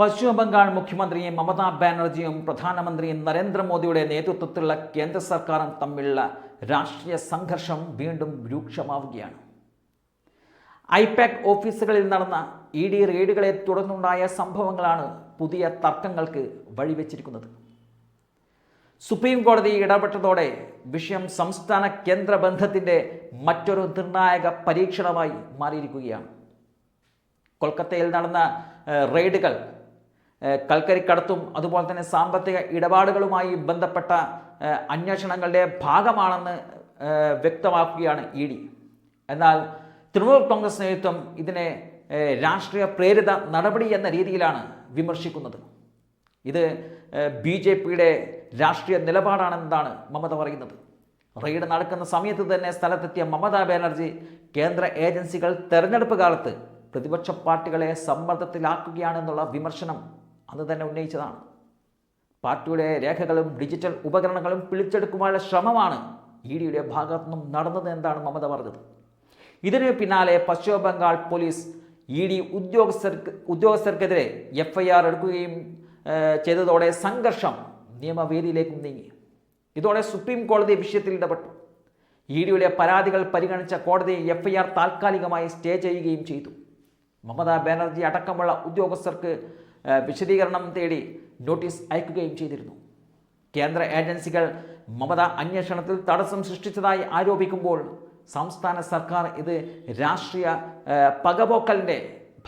പശ്ചിമ ബംഗാൾ മുഖ്യമന്ത്രി മമതാ ബാനർജിയും പ്രധാനമന്ത്രി നരേന്ദ്രമോദിയുടെ നേതൃത്വത്തിലുള്ള കേന്ദ്ര സർക്കാരും തമ്മിലുള്ള രാഷ്ട്രീയ സംഘർഷം വീണ്ടും രൂക്ഷമാവുകയാണ്. ഐപാക് ഓഫീസുകളിൽ നടന്ന ഇ ഡി റെയ്ഡുകളെ തുടർന്നുണ്ടായ സംഭവങ്ങളാണ് പുതിയ തർക്കങ്ങൾക്ക് വഴിവെച്ചിരിക്കുന്നത്. സുപ്രീം കോടതി ഇടപെട്ടതോടെ വിഷയം സംസ്ഥാന കേന്ദ്ര ബന്ധത്തിന്റെ മറ്റൊരു നിർണായക പരീക്ഷണമായി മാറിയിരിക്കുകയാണ്. കൊൽക്കത്തയിൽ നടന്ന റെയ്ഡുകൾ കൽക്കരിക്കടത്തും അതുപോലെ തന്നെ സാമ്പത്തിക ഇടപാടുകളുമായി ബന്ധപ്പെട്ട അന്വേഷണങ്ങളുടെ ഭാഗമാണെന്ന് വ്യക്തമാക്കുകയാണ് ഇ ഡി. എന്നാൽ തൃണമൂൽ കോൺഗ്രസ് നേതൃത്വം ഇതിനെ രാഷ്ട്രീയ പ്രേരിത നടപടി എന്ന രീതിയിലാണ് വിമർശിക്കുന്നത്. ഇത് ബി ജെ പിയുടെ രാഷ്ട്രീയ നിലപാടാണെന്നാണ് മമത പറയുന്നത്. റെയ്ഡ് നടക്കുന്ന സമയത്ത് തന്നെ സ്ഥലത്തെത്തിയ മമതാ ബാനർജി കേന്ദ്ര ഏജൻസികൾ തെരഞ്ഞെടുപ്പ് കാലത്ത് പ്രതിപക്ഷ പാർട്ടികളെ സമ്മർദ്ദത്തിലാക്കുകയാണെന്നുള്ള വിമർശനം അന്ന് തന്നെ ഉന്നയിച്ചതാണ്. പാർട്ടിയുടെ രേഖകളും ഡിജിറ്റൽ ഉപകരണങ്ങളും പിടിച്ചെടുക്കുവാനുള്ള ശ്രമമാണ് ഇ ഡിയുടെ ഭാഗത്തു നിന്നും നടന്നത് എന്താണ് മമത പറഞ്ഞത്. ഇതിന് പിന്നാലെ പശ്ചിമ ബംഗാൾ പോലീസ് ഇ ഡി ഉദ്യോഗസ്ഥർക്ക് ഉദ്യോഗസ്ഥർക്കെതിരെ എഫ് ഐ ആർ എടുക്കുകയും ചെയ്തതോടെ സംഘർഷം നിയമവേദിയിലേക്കും നീങ്ങി. ഇതോടെ സുപ്രീം കോടതി വിഷയത്തിൽ ഇടപെട്ടു. ഇ ഡിയുടെ പരാതികൾ പരിഗണിച്ച കോടതി എഫ് ഐ ആർ താൽക്കാലികമായി സ്റ്റേ ചെയ്യുകയും ചെയ്തു. മമതാ ബാനർജി അടക്കമുള്ള ഉദ്യോഗസ്ഥർക്ക് വിശദീകരണം തേടി നോട്ടീസ് അയക്കുകയും ചെയ്തിരുന്നു. കേന്ദ്ര ഏജൻസികൾ മമത അന്വേഷണത്തിൽ തടസ്സം സൃഷ്ടിച്ചതായി ആരോപിക്കുമ്പോൾ സംസ്ഥാന സർക്കാർ ഇത് രാഷ്ട്രീയ പകപോക്കലിന്റെ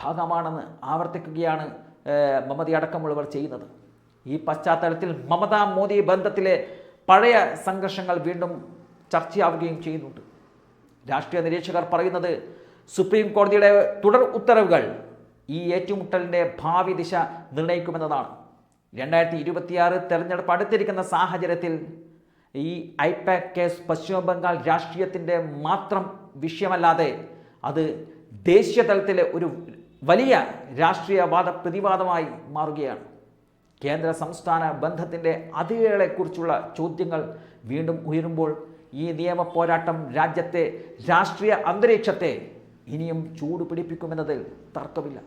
ഭാഗമാണെന്ന് ആവർത്തിക്കുകയാണ് ഏഹ്, മമതയടക്കമുള്ളവർ ചെയ്യുന്നത്. ഈ പശ്ചാത്തലത്തിൽ മമതാ മോദി ബന്ധത്തിലെ പഴയ സംഘർഷങ്ങൾ വീണ്ടും ചർച്ചയാവുകയും ചെയ്യുന്നുണ്ട്. രാഷ്ട്രീയ നിരീക്ഷകർ പറയുന്നത് സുപ്രീം കോടതിയുടെ തുടർ ഉത്തരവുകൾ ഈ ഏറ്റുമുട്ടലിന്റെ ഭാവി ദിശ നിർണയിക്കുമെന്നതാണ് രണ്ടായിരത്തി ഇരുപത്തിയാറ് തെരഞ്ഞെടുപ്പ് അടുത്തിരിക്കുന്ന സാഹചര്യത്തിൽ ഈ ഐപാക് കേസ് പശ്ചിമ ബംഗാൾ രാഷ്ട്രീയത്തിന്റെ മാത്രം വിഷയമല്ലാതെ അത് ദേശീയ തലത്തിലെ ഒരു വലിയ രാഷ്ട്രീയവാദ പ്രതിവാദമായി മാറുകയാണ്. കേന്ദ്ര സംസ്ഥാന ബന്ധത്തിന്റെ അതിരുകളെക്കുറിച്ചുള്ള ചോദ്യങ്ങൾ വീണ്ടും ഉയരുമ്പോൾ ഈ നിയമ പോരാട്ടം രാജ്യത്തെ രാഷ്ട്രീയ അന്തരീക്ഷത്തെ ഇനിയും ചൂട് പിടിപ്പിക്കുമെന്നതിൽ തർക്കമില്ല.